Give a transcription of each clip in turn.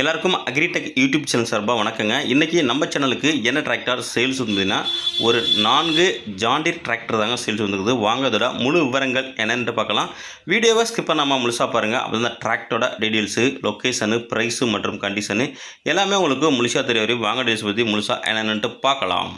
எல்லாருக்கும் agritech YouTube channel சார்பாக வணக்கங்க. இன்றைக்கி நம்ம சேனலுக்கு என்ன டிராக்டர் சேல்ஸ் வந்ததுன்னா ஒரு நான்கு ஜாண்டிர் டிராக்டர் தாங்க சேல்ஸ் வந்துருக்குது வாங்க முழு விவரங்கள் என்னென்னு பார்க்கலாம். வீடியோவை ஸ்கிப் பண்ணாமல் முழுசாக பாருங்கள் அப்போ தான் டிராக்டரோட டீடெயில்ஸு லொக்கேஷனு ப்ரைஸு மற்றும் கண்டிஷனு எல்லாமே உங்களுக்கு முழுசாக தெரிய வரையும் வாங்க டீல்ஸ் பற்றி முழுசாக என்னென்னு பார்க்கலாம்.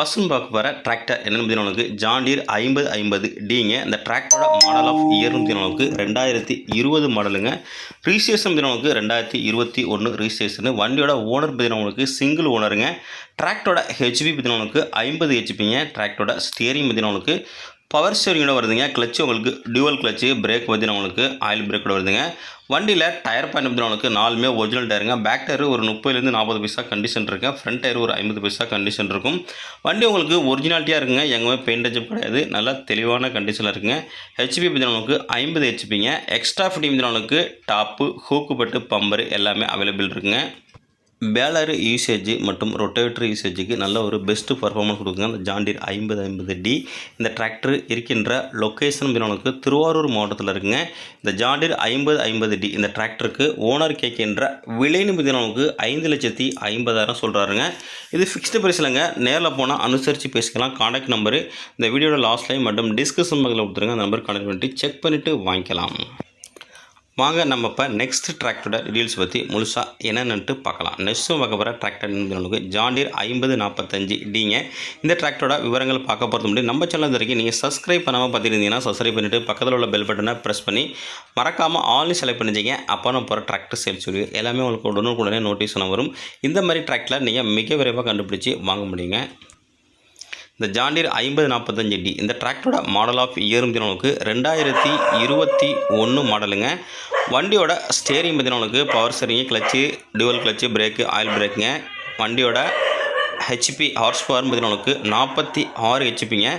ஃபஸ்ட்டு பார்க்க போகிற டிராக்டர் என்னென்னு பார்த்தீங்கன்னா உங்களுக்கு ஜாண்டீர் ஐம்பது ஐம்பது டிங்க இந்த டிராக்டரோட மாடல் ஆஃப் இயர்னு பார்த்தீங்கன்னா ரெண்டாயிரத்தி இருபது மாடலுங்க ரிஜிஸ்ட்ரேஷன் பார்த்தீங்கன்னா ரெண்டாயிரத்தி இருபத்தி ஒன்று ரிஜிஸ்ட்ரேஷனு வண்டியோட ஓனர் பார்த்தீங்கன்னா சிங்கிள் ஓனருங்க டிராக்டரோட ஹெச்பி பார்த்தீங்கன்னா ஐம்பது ஹெச்பிங்க டிராக்டரோட ஸ்டியரிங் பார்த்தீங்கன்னா பவர் ஸ்டேரிங்கோட வருதுங்க. கிளச்சு உங்களுக்கு டியூவல் கிளச்சு பிரேக் பார்த்தீங்கன்னா உங்களுக்கு ஆயில் பிரேக்கோட வருதுங்க. வண்டியில் டயர் பாயிண்ட் பார்த்தீங்கன்னா உங்களுக்கு நாலுமே ஒரிஜினல் டயருங்க பேக் டயர் ஒரு முப்பதுலேருந்து நாற்பது பைசா கண்டிஷன் இருக்குது ஃப்ரண்ட் டயர் ஒரு ஐம்பது பைசா கண்டிஷன் இருக்கும். வண்டி உங்களுக்கு ஒரிஜினாலிட்டியாக இருக்குங்க. எங்கேயுமே பெயிண்ட் அஜப் கிடையாது. நல்லா தெளிவான கண்டிஷனில் இருக்குங்க. ஹெச்பி பார்த்தீங்கன்னா உங்களுக்கு ஐம்பது ஹெச்பிங்க எக்ஸ்ட்ரா ஃபிட்டிங் பார்த்தீங்கன்னா உங்களுக்கு டாப்பு ஹூக்கு பட்டு பம்பர் எல்லாமே அவைலபிள் இருக்குங்க. பேலர் யூசேஜ் மற்றும் ரொட்டேட்டர் யூசேஜுக்கு நல்ல ஒரு பெஸ்ட்டு பர்ஃபார்மன்ஸ் கொடுக்குங்க. அந்த ஜாண்டீர் ஐம்பது ஐம்பது டி இந்த டிராக்டர் இருக்கின்ற லொக்கேஷன் உங்களுக்கு திருவாரூர் மாவட்டத்தில் இருக்குங்க. இந்த ஜாண்டீர் ஐம்பது ஐம்பது டி இந்த டிராக்டருக்கு ஓனர் கேட்கின்ற விலைன்னு பார்த்தீங்கன்னா ஐந்து லட்சத்தி ஐம்பதாயிரம் சொல்கிறாருங்க இது ஃபிக்ஸ்டு பிரைஸ்லங்க நேரில் போனால் அனுசரித்து பேசிக்கலாம். காண்டாக்ட் நம்பரு இந்த வீடியோட லாஸ்ட் லைன் மற்றும் டிஸ்கஷன் பக்கத்தில் கொடுத்துருங்க. அந்த நம்பர் கான்டாக்ட் பண்ணிட்டு செக் பண்ணிவிட்டு வாங்கிக்கலாம். வாங்க நம்ம இப்போ நெக்ஸ்ட் டிராக்டரோட ரீல்ஸ் பற்றி முழுசாக என்னென்னுட்டு பார்க்கலாம். நெக்ஸ்ட் வகை வர டிராக்டர் நமக்கு ஜாண்டியர் ஐம்பது நாற்பத்தஞ்சு டிங்க இந்த டிராக்டரோட விவரங்கள் பார்க்க போகிறது முடியும் நம்ம சேனல் வரைக்கும் நீங்கள் சப்ஸ்கிரைப் பண்ணாமல் பார்த்துருந்தீங்கன்னா சப்ஸ்கிரைப் பண்ணிவிட்டு பக்கத்தில் உள்ள பெல் பட்டனை ப்ரெஸ் பண்ணி மறக்காமல் ஆல்னு செலக்ட் பண்ணிச்சிங்க அப்போ நம்ம போகிற டிராக்டர் சேல்ஸ் சொல்லி எல்லாமே உங்களுக்கு உடனுக்குடனே நோட்டீஸ் வரும். இந்த மாதிரி டிராக்டரில் நீங்கள் மிக விரைவாக கண்டுபிடிச்சி வாங்க முடியுங்க. இந்த ஜாண்டியர் ஐம்பது நாற்பத்தஞ்சு டி. இந்த டிராக்டரோட மாடல் ஆஃப் இயரும் தினவனுக்கு ரெண்டாயிரத்தி இருபத்தி ஒன்று மாடலுங்க வண்டியோட ஸ்டேரிங் பார்த்தீங்கன்னா power steering clutch dual clutch brake oil பிரேக்குங்க வண்டியோட ஹெச்பி ஹார்ஸ் பவர் பார்த்தீங்கன்னா நாற்பத்தி ஆறு ஹெச்பிங்க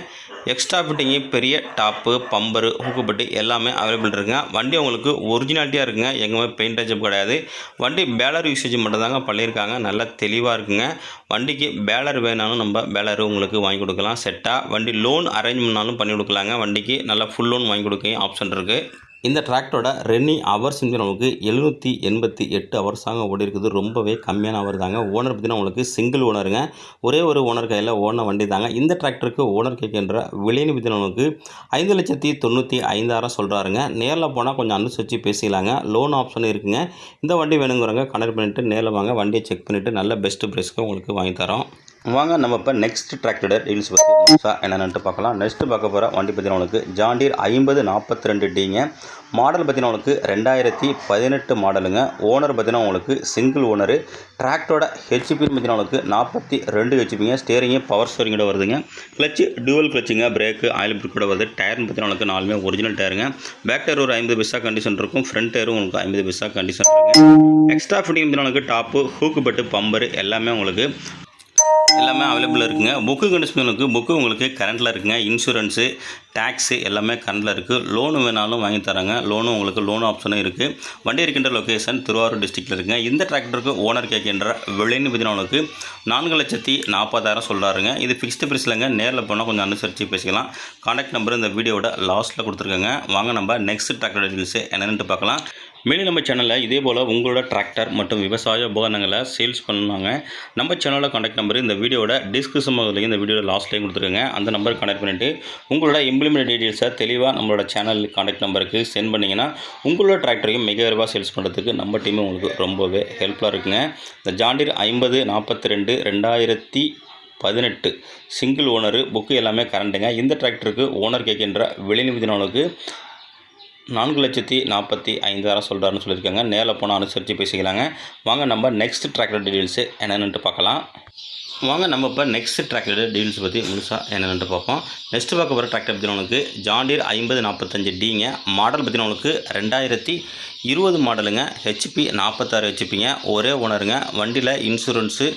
எக்ஸ்ட்ரா ஃபிட்டிங்கு பெரிய டாப்பு பம்பரு ஹூக்குப்பட்டு எல்லாமே அவைலபிள் இருக்குங்க. வண்டி உங்களுக்கு ஒரிஜினாலிட்டியாக இருக்குங்க. எங்கேயுமே பெயிண்ட் டச்சப் கிடையாது. வண்டி பேலர் யூசேஜ் மட்டும்தாங்க பண்ணியிருக்காங்க. நல்லா தெளிவாக இருக்குங்க. வண்டிக்கு பேலர் வேணாலும் நம்ம பேலர் உங்களுக்கு வாங்கி கொடுக்கலாம். செட்டாக வண்டி லோன் அரேஞ்ச் பண்ணாலும் பண்ணி கொடுக்கலாங்க. வண்டிக்கு நல்லா ஃபுல் லோன் வாங்கி கொடுக்க ஆப்ஷன் இருக்குது இந்த டிராக்டரோட ரன்னிங் ஹவர்ஸ் நமக்கு எழுநூற்றி எண்பத்தி எட்டு ஹவர்ஸாங்க ஓடி இருக்குது ரொம்பவே கம்மியான ஹவர் தாங்க. ஓனர் பார்த்திங்கன்னா உங்களுக்கு சிங்கிள் ஓனருங்க ஒரே ஒரு ஓனர் கையில் ஓன வண்டி தாங்க. இந்த டிராக்டருக்கு ஓனர் கேட்கின்ற விலைன்னு பார்த்தீங்கன்னா நமக்கு ஐந்து லட்சத்தி தொண்ணூற்றி ஐந்தாயிரம் சொல்கிறாருங்க நேரில் போனால் கொஞ்சம் அனுசரித்து பேசிக்கலாங்க. லோன் ஆப்ஷன் இருக்குங்க. இந்த வண்டி வேணுங்கிறவங்க கனெக்ட் பண்ணிவிட்டு நேரில் வாங்க. வண்டியை செக் பண்ணிவிட்டு நல்ல பெஸ்ட்டு ப்ரைஸ்க்கு உங்களுக்கு வாங்கி தரோம். வாங்க நம்ம இப்போ நெக்ஸ்ட் டிராக்டர் டீல்ஸ் பற்றி முழுசாக என்னென்னு பார்க்கலாம். நெக்ஸ்ட்டு பார்க்க போகிற வண்டி பார்த்தீங்கன்னா உங்களுக்கு ஜாண்டீர் ஐம்பது நாற்பத்தி ரெண்டு டிங்க மாடல் பார்த்தீங்கன்னா உங்களுக்கு ரெண்டாயிரத்தி பதினெட்டு மாடலுங்க ஓனர் பார்த்தீங்கன்னா உங்களுக்கு சிங்கிள் ஓனரு டிராக்டரோட ஹெச்பி பார்த்தீங்கன்னா உங்களுக்கு நாற்பத்தி ரெண்டு ஹெச்பிங்க ஸ்டேரிங்கு பவர் ஸ்டேரிங்கோட வருதுங்க. கிளச்சு டூவல் கிளச்சுங்க பிரேக்கு ஆயில் பிரேக் கூட வருது. டயர்னு பார்த்தீங்கன்னா உங்களுக்கு நாலுமே ஒரிஜினல் டயருங்க பேக் டயர் ஒரு ஐம்பது பைசா கண்டிஷன் இருக்கும். ஃப்ரண்ட் டயரும் உங்களுக்கு ஐம்பது பைசா கண்டிஷன் இருக்குங்க. எக்ஸ்ட்ரா ஃபிட்டிங் பார்த்தீங்கன்னா உங்களுக்கு டாப்பு ஹூக்கு பட்டு பம்பரு எல்லாமே உங்களுக்கு எல்லாமே அவைலபிள் இருக்குங்க. புக்கு கண்டிஷன் புக்கு உங்களுக்கு கரண்ட்டில் இருக்குங்க. இன்சூரன்ஸு டேக்ஸு எல்லாமே கரண்டில் இருக்குது லோனு வேணாலும் வாங்கி தராங்க. லோனும் உங்களுக்கு லோன் ஆப்ஷனும் இருக்குது வண்டி இருக்கின்ற லொக்கேஷன் திருவாரூர் டிஸ்ட்ரிக்டில் இருக்குங்க. இந்த டிராக்டருக்கு ஓனர் கேட்கின்ற விலைன்னு பார்த்தீங்கன்னா நான்கு லட்சத்தி நாற்பதாயிரம் சொல்கிறாருங்க இது ஃபிக்ஸ்டு ப்ரைஸ்லங்க நேரில் போனால் கொஞ்சம் அனுசரித்து பேசிக்கலாம். காண்டாக்ட் நம்பர் இந்த வீடியோட லாஸ்ட்டில் கொடுத்துருக்காங்க. வாங்க நம்ம நெக்ஸ்ட் டிராக்டர் டீல்ஸு என்னென்னு பார்க்கலாம். மேலும் நம்ம சேனலில் இதே போல் உங்களோட டிராக்டர் மற்றும் விவசாய உபகரணங்களை சேல்ஸ் பண்ணுவாங்க. நம்ம சேனலோட காண்டாக்ட் நம்பர் இந்த வீடியோட டிஸ்கிரிப்ஷன் பகுதியிலையும் இந்த வீடியோட லாஸ்ட்லேயும் கொடுத்துருங்க அந்த நம்பர் காண்டாக்ட் பண்ணிவிட்டு உங்களோட இம்ப்ளிமெண்ட் டீட்டெயில்ஸை தெளிவாக நம்மளோட சேனல் காண்டாக்ட் நம்பருக்கு சென்ட் பண்ணிங்கன்னா உங்களோட டிராக்டரையும் மிக விரைவாக சேல்ஸ் பண்ணுறதுக்கு நம்ம டீம் உங்களுக்கு ரொம்பவே ஹெல்ப்ஃபுல்லாக இருக்குங்க. இந்த ஜாண்டிர் ஐம்பது நாற்பத்தி ரெண்டு ரெண்டாயிரத்தி பதினெட்டு சிங்கிள் ஓனரு புக்கு எல்லாமே கரண்ட்டுங்க இந்த டிராக்டருக்கு ஓனர் கேட்கின்ற விலை நிமிதினவனுக்கு நான்கு லட்சத்தி நாற்பத்தி ஐந்தாயிரம் சொல்கிறாருன்னு சொல்லியிருக்காங்க. நேரில் போனால் அனுசரித்து பேசிக்கலாங்க. வாங்க நம்ம நெக்ஸ்ட் ட்ராக்டர் டீட்டெயில்ஸு என்னென்னுட்டு பார்க்கலாம். வாங்க நம்ம இப்போ நெக்ஸ்ட் ட்ராக்டர் டீல்ஸ் பற்றி முழுசாக என்னென்னு பார்ப்போம். நெக்ஸ்ட் பார்க்க போகிற ட்ராக்டர் பற்றி உங்களுக்கு ஜாண்டியர் ஐம்பது நாற்பத்தஞ்சு டிங்க மாடல் பற்றி உங்களுக்கு ரெண்டாயிரத்தி இருபது மாடலுங்க. ஹெச்பி நாற்பத்தாறு ஹெச்பிங்க ஒரே ஓனருங்க வண்டியில் இன்சூரன்ஸு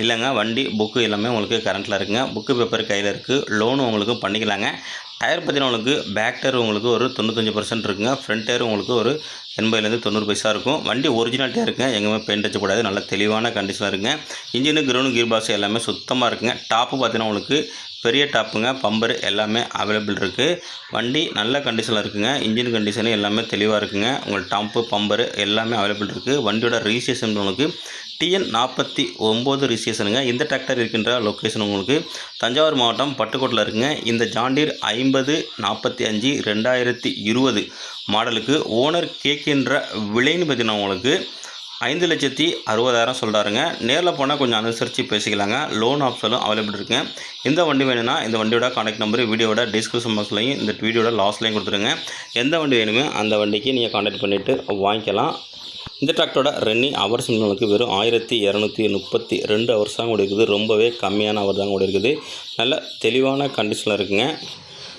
இல்லைங்க. வண்டி புக்கு எல்லாமே உங்களுக்கு கரண்ட்டில் இருக்குங்க. புக்கு பேப்பர் கையில் இருக்குது லோனு உங்களுக்கு பண்ணிக்கலாங்க. டயர் பார்த்தீங்கன்னா உங்களுக்கு பேக் டயர் உங்களுக்கு ஒரு தொண்ணூத்தஞ்சு பர்சன்ட் இருக்குங்க. ஃப்ரண்ட் டயர் உங்களுக்கு ஒரு எண்பதுலேருந்து தொண்ணூறு பைசா இருக்கும். வண்டி ஒரிஜினல் டயர் இருக்குங்க. எங்கேயுமே பெயிண்ட் அடிச்சக்கூடாது நல்ல தெளிவான கண்டிஷனாக இருக்குங்க. இன்ஜினு கிரௌண்ட் கீர் பாக்ஸ் எல்லாமே சுத்தமாக இருக்குங்க. டாப்பு பார்த்தீங்கன்னா உங்களுக்கு பெரிய டாப்புங்க பம்பர் எல்லாமே அவைலபிள் இருக்குது வண்டி நல்ல கண்டிஷனில் இருக்குங்க. இன்ஜின் கண்டிஷனு எல்லாமே தெளிவாக இருக்குங்க. உங்களுக்கு டாப்பு பம்பர் எல்லாமே அவைலபிள் இருக்குது வண்டியோட ரிஜிஸ்ட்ரேஷன் உங்களுக்கு டிஎன் நாற்பத்தி ஒம்பது ரிஜிஸ்ட்ரேஷனுங்க. இந்த டிராக்டர் இருக்கின்ற லொக்கேஷன் உங்களுக்கு தஞ்சாவூர் மாவட்டம் பட்டுக்கோட்டில் இருக்குங்க. இந்த ஜாண்டீர் ஐம்பது நாற்பத்தி அஞ்சு ரெண்டாயிரத்தி இருபது மாடலுக்கு ஓனர் கேட்கின்ற விலைன்னு பார்த்தீங்கன்னா உங்களுக்கு ஐந்து லட்சத்தி அறுபதாயிரம் சொல்கிறாருங்க நேரில் போனால் கொஞ்சம் அனுசரித்து பேசிக்கலாங்க. லோன் ஆப்ஷனும் அவைலபிள் இருக்குங்க இந்த வண்டி வேணும்னா இந்த வண்டியோட காண்டாக்ட் நம்பர் வீடியோட டிஸ்கிரிப்ஷன் பாக்ஸ்லையும் இந்த வீடியோட லாஸ்ட்லையும் கொடுத்துருங்க. எந்த வண்டி வேணுமோ அந்த வண்டிக்கு நீங்கள் காண்டாக்ட் பண்ணிவிட்டு வாங்கிக்கலாம். இந்த டிராக்டரோட ரன்னிங் ஹவர்ஸ் உங்களுக்கு வெறும் ஆயிரத்தி இரநூத்தி முப்பத்தி ரெண்டு அவர்ஸ் தான் கூட இருக்குது ரொம்பவே கம்மியான ஹவர் தான் கூட இருக்குது நல்ல தெளிவான கண்டிஷனில் இருக்குங்க.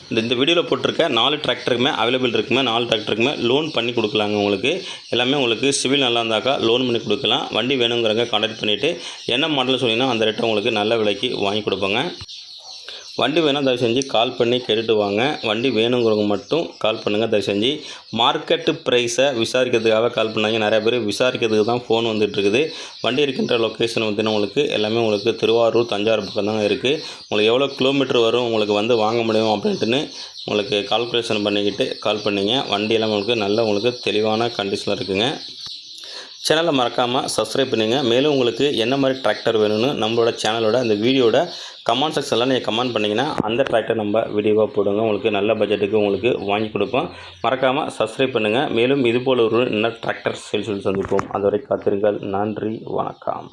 இந்த இந்த வீடியோவில் போட்டிருக்க நாலு டிராக்டருக்குமே அவைலபிள் இருக்குமே நாலு டிராக்டருக்குமே லோன் பண்ணி கொடுக்கலாங்க உங்களுக்கு. எல்லாமே உங்களுக்கு சிவில் நல்லா இருந்தாக்கா லோன் பண்ணி கொடுக்கலாம். வண்டி வேணுங்கிறவங்க கான்டாக்ட் பண்ணிவிட்டு என்ன மாடல் சொன்னீங்கன்னா அந்த ரேட்டை உங்களுக்கு நல்ல விலைக்கு வாங்கி கொடுப்போங்க. வண்டி வேணால் தயவு செஞ்சு கால் பண்ணி கேட்டுட்டு வாங்க. வண்டி வேணுங்கிறவங்க மட்டும் கால் பண்ணுங்கள் தயவு செஞ்சு. மார்க்கெட்டு ப்ரைஸை விசாரிக்கிறதுக்காக கால் பண்ணாங்க நிறைய பேர் விசாரிக்கிறதுக்கு தான் ஃபோன் வந்துட்டுருக்குது வண்டி இருக்கின்ற லொக்கேஷன் வந்து உங்களுக்கு எல்லாமே உங்களுக்கு திருவாரூர் தஞ்சாவூர் பக்கம் தாங்க இருக்குது உங்களுக்கு எவ்வளோ கிலோமீட்டர் வரும் உங்களுக்கு வந்து வாங்க முடியும் அப்படின்ட்டுன்னு உங்களுக்கு கால்குலேஷன் பண்ணிக்கிட்டு கால் பண்ணிங்க. வண்டியெல்லாம் உங்களுக்கு நல்ல உங்களுக்கு தெளிவான கண்டிஷனில் இருக்குங்க. சேனலை மறக்காமல் சப்ஸ்கிரைப் பண்ணுங்கள் மேலும் உங்களுக்கு என்ன மாதிரி டிராக்டர் வேணும்னு நம்மளோட சேனலோட அந்த வீடியோட கமெண்ட் செக்ஷனில் நீங்கள் கமெண்ட் பண்ணிங்கன்னா அந்த டிராக்டர் நம்ம வீடியோவாக போடுங்க. உங்களுக்கு நல்ல பட்ஜெட்டுக்கு உங்களுக்கு வாங்கி கொடுப்போம். மறக்காமல் சப்ஸ்கிரைப் பண்ணுங்கள் மேலும் இதுபோல் ஒரு இன்னும் டிராக்டர் சேல்ஸ் சந்திப்போம். அதுவரை காத்திருங்கள். நன்றி. வணக்கம்.